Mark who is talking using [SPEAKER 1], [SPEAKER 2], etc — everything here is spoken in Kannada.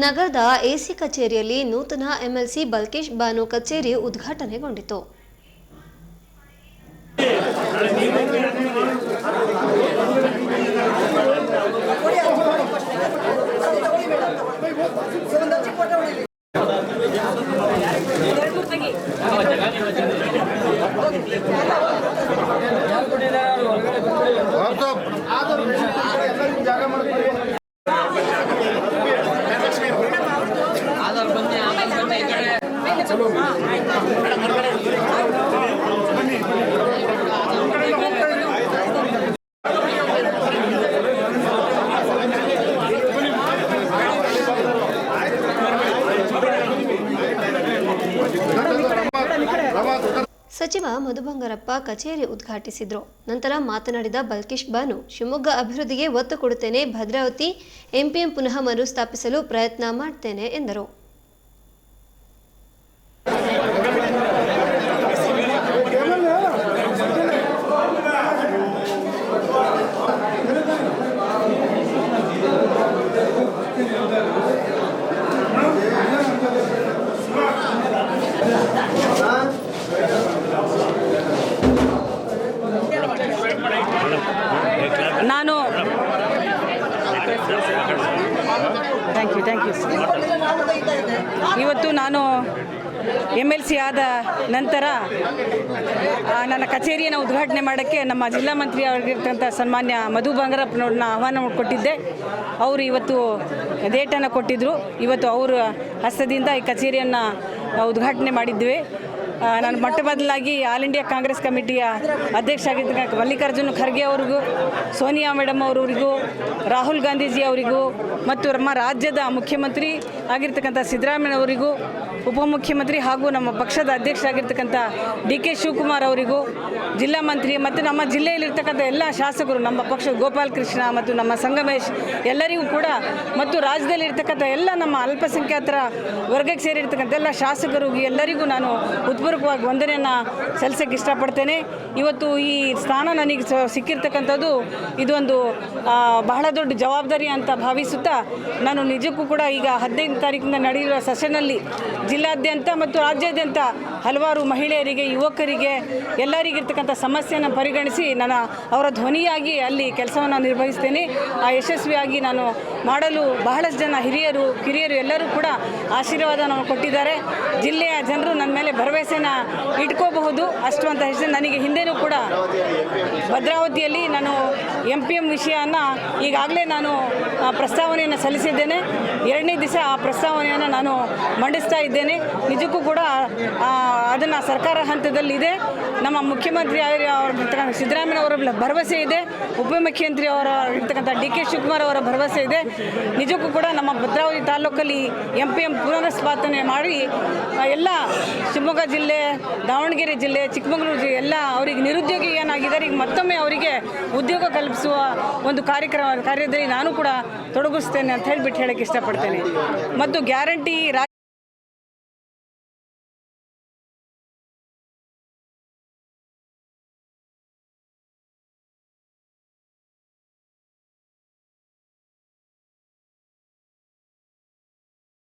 [SPEAKER 1] ನಗರದ ಎಸಿ ಕಚೇರಿಯಲ್ಲಿ ನೂತನ ಎಂಎಲ್ಸಿ ಬಲ್ಕೇಶ್ ಬಾನು ಕಚೇರಿ ಉದ್ಘಾಟನೆಗೊಂಡಿತು. ಸಚಿವ ಮಧುಬಂಗಾರಪ್ಪ ಕಚೇರಿ ಉದ್ಘಾಟಿಸಿದರು. ನಂತರ ಮಾತನಾಡಿದ ಬಲ್ಕೇಶ್ ಬಾನು, ಶಿವಮೊಗ್ಗ ಅಭಿವೃದ್ಧಿಗೆ ಒತ್ತು ಕೊಡುತ್ತೇನೆ, ಭದ್ರಾವತಿ ಎಂಪಿಎಂ ಪುನಃ ಮರುಸ್ಥಾಪಿಸಲು ಪ್ರಯತ್ನ ಮಾಡ್ತೇನೆ ಎಂದರು
[SPEAKER 2] ನಾನು ಥ್ಯಾಂಕ್ ಯು ಥ್ಯಾಂಕ್ ಯು ಇವತ್ತು ನಾನು ಎಂ ಎಲ್ ಸಿ ಆದ ನಂತರ ನನ್ನ ಕಚೇರಿಯನ್ನು ಉದ್ಘಾಟನೆ ಮಾಡೋಕ್ಕೆ ನಮ್ಮ ಜಿಲ್ಲಾ ಮಂತ್ರಿ ಅವರಿಗಿರ್ತಕ್ಕಂಥ ಸನ್ಮಾನ್ಯ ಮಧು ಬಂಗಾರಪ್ಪನವ್ರನ್ನ ಆಹ್ವಾನ ಕೊಟ್ಟಿದ್ದೆ. ಅವರು ಇವತ್ತು ಡೇಟನ್ನು ಕೊಟ್ಟಿದ್ದರು ಇವತ್ತು ಅವರ ಹಸ್ತದಿಂದ ಈ ಕಚೇರಿಯನ್ನು ಉದ್ಘಾಟನೆ ಮಾಡಿದ್ವಿ. ನಾನು ಮೊಟ್ಟ ಮೊದಲಾಗಿ ಆಲ್ ಇಂಡಿಯಾ ಕಾಂಗ್ರೆಸ್ ಕಮಿಟಿಯ ಅಧ್ಯಕ್ಷ ಆಗಿದ್ದ ಮಲ್ಲಿಕಾರ್ಜುನ್ ಖರ್ಗೆ ಅವರಿಗೂ, ಸೋನಿಯಾ ಮೇಡಮ್ ಅವರಿಗೂ ರಾಹುಲ್ ಗಾಂಧೀಜಿ ಅವರಿಗೂ, ಮತ್ತು ನಮ್ಮ ರಾಜ್ಯದ ಮುಖ್ಯಮಂತ್ರಿ ಆಗಿರ್ತಕ್ಕಂಥ ಸಿದ್ದರಾಮಯ್ಯ ಅವರಿಗೂ ಉಪಮುಖ್ಯಮಂತ್ರಿ ಹಾಗೂ ನಮ್ಮ ಪಕ್ಷದ ಅಧ್ಯಕ್ಷ ಆಗಿರ್ತಕ್ಕಂಥ ಡಿ ಕೆ ಶಿವಕುಮಾರ್ ಅವರಿಗೂ, ಜಿಲ್ಲಾ ಮಂತ್ರಿ ಮತ್ತು ನಮ್ಮ ಜಿಲ್ಲೆಯಲ್ಲಿರ್ತಕ್ಕಂಥ ಎಲ್ಲ ಶಾಸಕರು, ನಮ್ಮ ಪಕ್ಷದ ಗೋಪಾಲ್ ಕೃಷ್ಣ ಮತ್ತು ನಮ್ಮ ಸಂಗಮೇಶ್ ಎಲ್ಲರಿಗೂ ಕೂಡ ಮತ್ತು ರಾಜ್ಯದಲ್ಲಿರ್ತಕ್ಕಂಥ ಎಲ್ಲ ನಮ್ಮ ಅಲ್ಪಸಂಖ್ಯಾತರ ವರ್ಗಕ್ಕೆ ಸೇರಿರ್ತಕ್ಕಂಥ ಎಲ್ಲ ಶಾಸಕರು ಎಲ್ಲರಿಗೂ ನಾನು ಉತ್ಪೂರ್ವಕವಾಗಿ ವಂದನೆಯನ್ನು ಸಲ್ಲಿಸೋಕ್ಕೆ ಇಷ್ಟಪಡ್ತೇನೆ. ಇವತ್ತು ಈ ಸ್ಥಾನ ನನಗೆ ಸಿಕ್ಕಿರ್ತಕ್ಕಂಥದ್ದು ಇದೊಂದು ಬಹಳ ದೊಡ್ಡ ಜವಾಬ್ದಾರಿ ಅಂತ ಭಾವಿಸುತ್ತಾ ನಾನು ನಿಜಕ್ಕೂ ಕೂಡ ಈಗ ಹದಿನೈದು ತಾರೀಕಿಂದ ನಡೆಯುವ ಸೆಷನಲ್ಲಿ ಜಿಲ್ಲಾದ್ಯಂತ ಮತ್ತು ರಾಜ್ಯಾದ್ಯಂತ ಹಲವಾರು ಮಹಿಳೆಯರಿಗೆ, ಯುವಕರಿಗೆ, ಎಲ್ಲರಿಗಿರ್ತಕ್ಕಂಥ ಸಮಸ್ಯೆಯನ್ನು ಪರಿಗಣಿಸಿ ನಾನು ಅವರ ಧ್ವನಿಯಾಗಿ ಅಲ್ಲಿ ಕೆಲಸವನ್ನು ನಿರ್ವಹಿಸ್ತೇನೆ. ಆ ಯಶಸ್ವಿಯಾಗಿ ನಾನು ಮಾಡಲು ಬಹಳಷ್ಟು ಜನ ಹಿರಿಯರು, ಕಿರಿಯರು ಎಲ್ಲರೂ ಕೂಡ ಆಶೀರ್ವಾದವನ್ನು ಕೊಟ್ಟಿದ್ದಾರೆ. ಜಿಲ್ಲೆಯ ಜನರು ನನ್ನ ಮೇಲೆ ಭರವಸೆನ ಇಟ್ಕೋಬಹುದು. ಅಷ್ಟು ಅಂತ ಹೆಸರು ನನಗೆ ಹಿಂದೆನೂ ಕೂಡ ಭದ್ರಾವತಿಯಲ್ಲಿ ನಾನು ಎಂ ಪಿ ಎಂ ವಿಷಯವನ್ನು ಈಗಾಗಲೇ ನಾನು ಪ್ರಸ್ತಾವನೆಯನ್ನು ಸಲ್ಲಿಸಿದ್ದೇನೆ. ಎರಡನೇ ದಿವಸ ಆ ಪ್ರಸ್ತಾವನೆಯನ್ನು ನಾನು ಮಂಡಿಸ್ತಾ ಇದ್ದೇನೆ. ನಿಜಕ್ಕೂ ಕೂಡ ಅದನ್ನು ಸರ್ಕಾರ ಹಂತದಲ್ಲಿದೆ. ನಮ್ಮ ಮುಖ್ಯಮಂತ್ರಿ ಅವರ ಅವರಿರ್ತಕ್ಕಂಥ ಸಿದ್ದರಾಮಯ್ಯ ಅವರ ಭರವಸೆ ಇದೆ. ಉಪಮುಖ್ಯಮಂತ್ರಿ ಅವರ ಇರ್ತಕ್ಕಂಥ ಡಿ ಕೆ ಶಿವಕುಮಾರ್ ಅವರ ಭರವಸೆ ಇದೆ. ನಿಜಕ್ಕೂ ಕೂಡ ನಮ್ಮ ಭದ್ರಾವತಿ ತಾಲೂಕಲ್ಲಿ ಎಂ ಪಿ ಎಂ ಪುನರ್ಸ್ಪಾದನೆ ಮಾಡಿ ಎಲ್ಲ ಶಿವಮೊಗ್ಗ ಜಿಲ್ಲೆ, ದಾವಣಗೆರೆ ಜಿಲ್ಲೆ, ಚಿಕ್ಕಮಗಳೂರು ಜಿಲ್ಲೆ ಎಲ್ಲ ಅವರಿಗೆ ನಿರುದ್ಯೋಗಿ ಏನಾಗಿದ್ದಾರೆ, ಈಗ ಮತ್ತೊಮ್ಮೆ ಅವರಿಗೆ ಉದ್ಯೋಗ ಕಲ್ಪಿಸುವ ಒಂದು ಕಾರ್ಯಕ್ರಮ, ಕಾರ್ಯದಲ್ಲಿ ನಾನು ಕೂಡ ತೊಡಗಿಸ್ತೇನೆ ಅಂತ ಹೇಳಿಬಿಟ್ಟು ಹೇಳಕ್ಕೆ ಇಷ್ಟಪಡ್ತೇನೆ. ಮತ್ತು ಗ್ಯಾರಂಟಿ